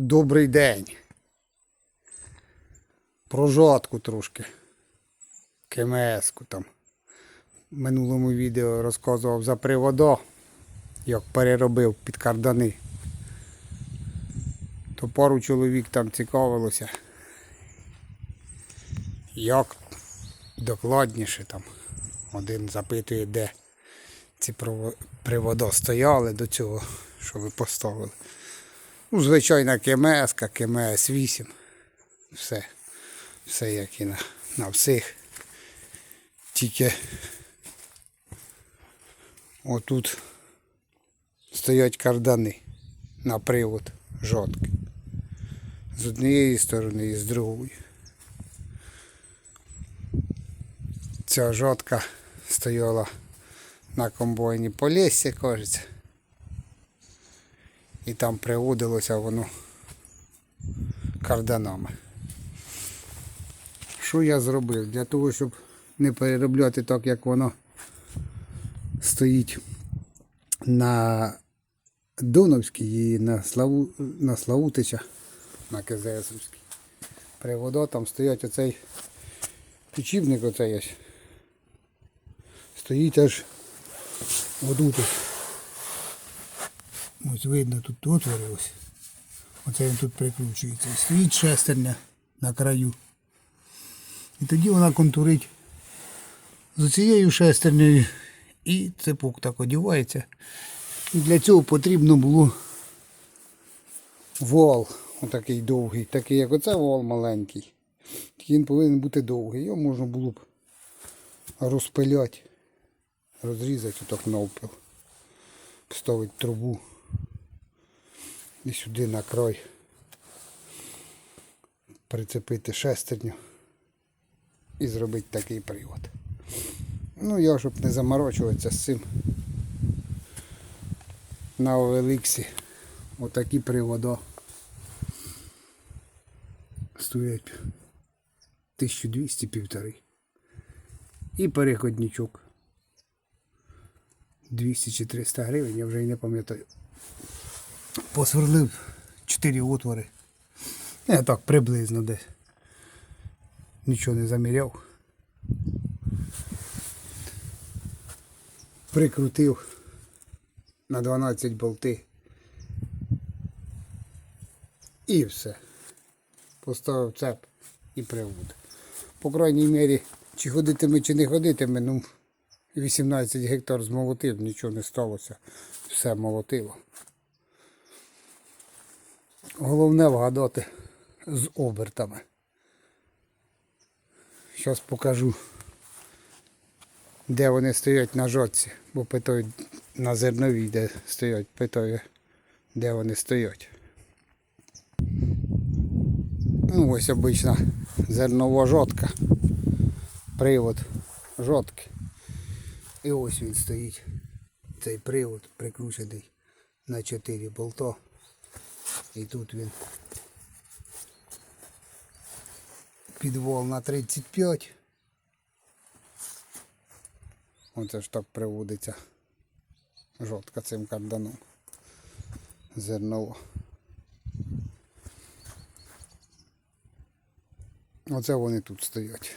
Добрий день. Про жодку трошки. КМС-ку там. В минулому відео розказував за приводо, як переробив під кардани. То пару чоловік там цікавилося. Як докладніше там. Один запитує, де ці привода стояли до цього, що ви поставили. Ну, звичайна КМС, КМС 8. Все. Все як і на, на всіх. Тільки отут стоять кардани на привод жодки. З однієї сторони і з другої. Ця жодка стояла на комбайні Полісся, кажеться. І там приводилося воно карданами. Що я зробив? Для того, щоб не переробляти так, як воно стоїть на Доновській і на, Славу, на Славутича, на КЗСовській. Привода там стоять оцей підшипник оцей. Стоїть аж отут. ось. Ось видно тут отвори ось. Оце він тут прикручується. Стоїть шестерня на краю. І тоді вона контурить з цією шестернею і цепок так одівається. І для цього потрібно було вал отакий довгий, такий як оце вал маленький. Тільки він повинен бути довгий. Його можна було б розпиляти, розрізати отак навпіл, поставити трубу і сюди на край прицепити шестерню і зробити такий привод. Ну я, щоб не заморочуватися з цим. На Овеліксі отакі привода стоять 1200 півтори. І переходничок 200 чи 300 гривень, я вже і не пам'ятаю. Посверлив 4 отвори. Я так приблизно десь. Нічого не заміряв. Прикрутив на 12 болти. І все. Поставив цеп і привод. По крайній мірі, чи ходитиме, чи не ходитиме, ну 18 гектар змолотив, нічого не сталося. Все молотило. Головне вгадати з обертами. Зараз покажу, де вони стоять на жодці, бо питають на зерновій, де стоять, питаю, де вони стоять. Ну, ось обична зернова жодка. Привод жодки. І ось він стоїть. Цей привод прикручений на 4 болта. І тут він підвол на 35. Оце ж так приводиться жовтка цим карданом. Зерново. Оце вони тут стоять.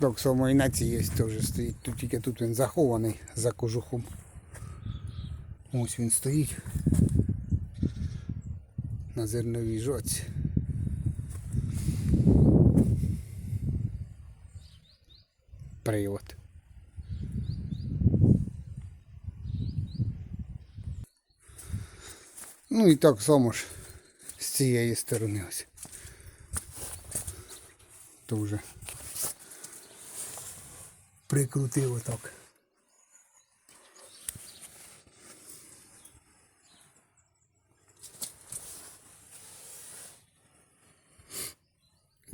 Так само і на цій є теж стоїть. Тут тільки тут він захований за кожухом. Ось він стоїть на зерновій жоці. Привод. Ну і так само ж з цієї сторони ось. Дуже прикрутив отак.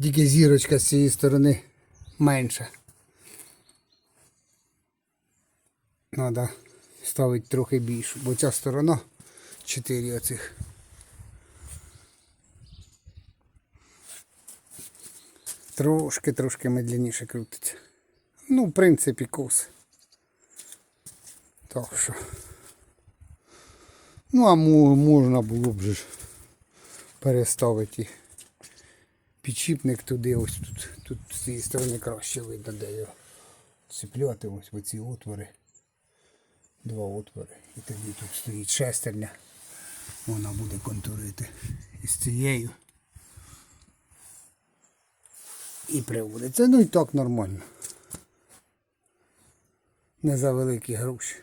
Тільки зірочка з цієї сторони менша. Треба ставити трохи більшу, бо ця сторона 4 оцих. Трошки, трошки медленніше крутиться. Ну, в принципі, кос. Так що. Ну, а можна було б же переставити підшипник туди, ось тут. Тут з цієї сторони краще видно, де його цепляти, ось в ці отвори. Два отвори. І тоді тут стоїть шестерня. Вона буде контурити із цією. І приводиться. Ну і так нормально. Не за великі гроші.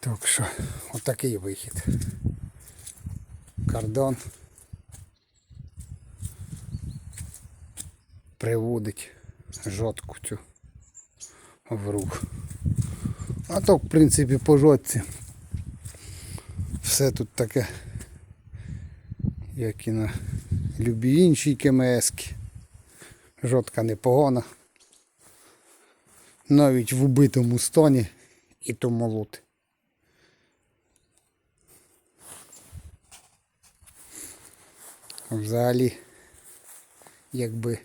Так що, отакий вихід. Кордон приводить жодку цю в рух. А то, в принципі, по жодці. Все тут таке, як і на любі інші КМС-ки. Жодка непогана. Навіть в убитому стані і то молоти. Взагалі, якби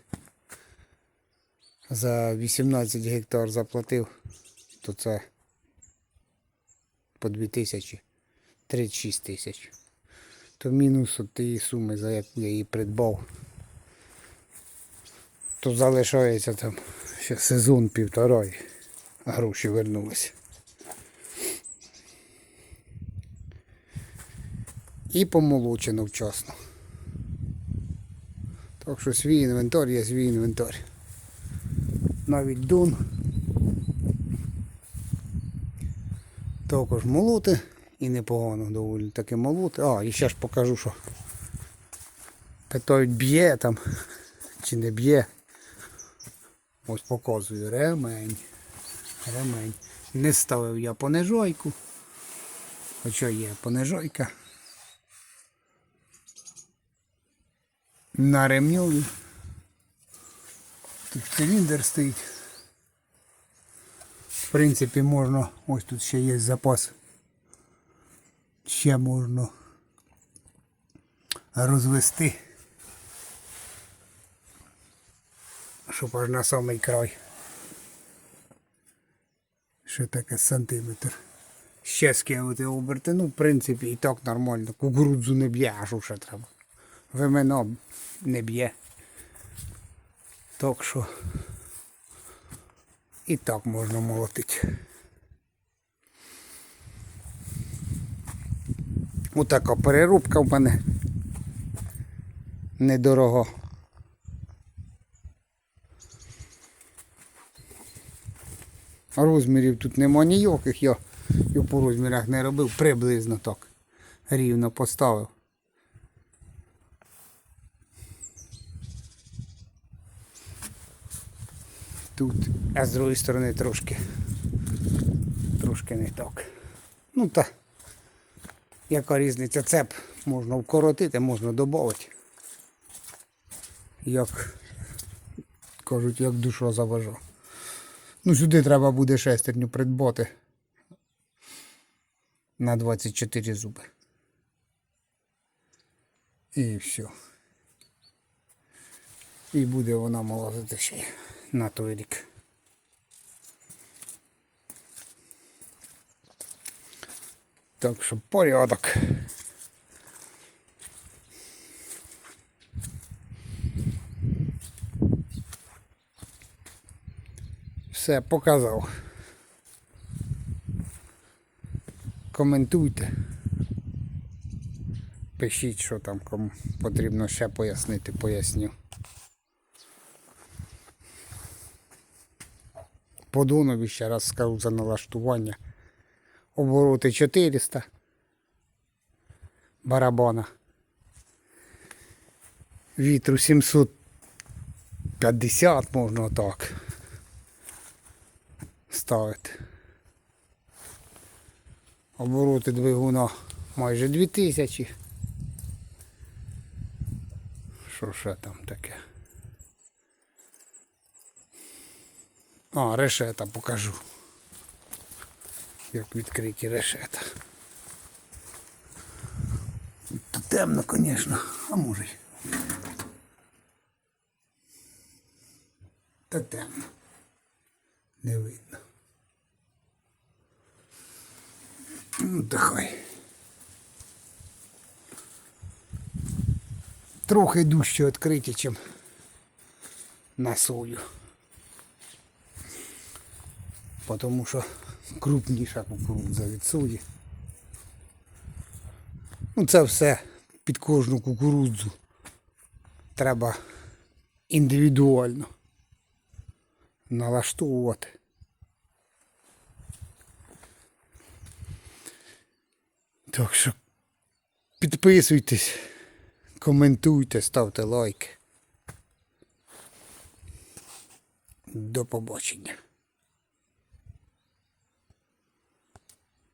за 18 гектар заплатив, то це по 2000, 36 тисяч. То мінус от тієї суми, за яку я її придбав. То залишається там ще сезон півтора, і гроші вернулися. І помолочено вчасно. Так що свій інвентар є свій інвентар. Навіть дун. Також молоти і непогано доволі таки молоти. А, і ще ж покажу, що питають б'є там чи не б'є. Ось показую ремень. Ремень. Не ставив я понижойку. Хоча є понижойка. На ремню. Тут циліндр стоїть. В принципі, можна, ось тут ще є запас. Ще можна розвести. Щоб аж на самий край. Що таке сантиметр. Ще скинути оберти. Ну, в принципі, і так нормально. Кукурудзу не б'є, а що ще треба. Вимено не б'є. Так що і так можна молотити. Отака перерубка в мене. Недорого. Розмірів тут нема ніяких, я, я по розмірах не робив, приблизно так. Рівно поставив. Тут, а з другої сторони трошки трошки не так. Ну та яка різниця цеп можна вкоротити, можна додати. Як кажуть, як душа заважа. Ну сюди треба буде шестерню придбати на 24 зуби. І все. І буде вона молотити ще на той рік. Так що порядок. Все показав. Коментуйте. Пишіть, що там кому потрібно ще пояснити, поясню. По Донові ще раз скажу за налаштування. Обороти 400 барабана. Вітру 750 можна так ставити. Обороти двигуна майже 2000. Що ще там таке? А, решета покажу. Як відкриті решета. Тут темно, звісно, а може. й. Та темно. Не видно. Ну, та хай. Трохи дужче відкриті, ніж на сою. Тому що крупніша кукурудза від. Ну, це все під кожну кукурудзу. Треба індивідуально налаштовувати. Так що підписуйтесь, коментуйте, ставте лайки. До побачення.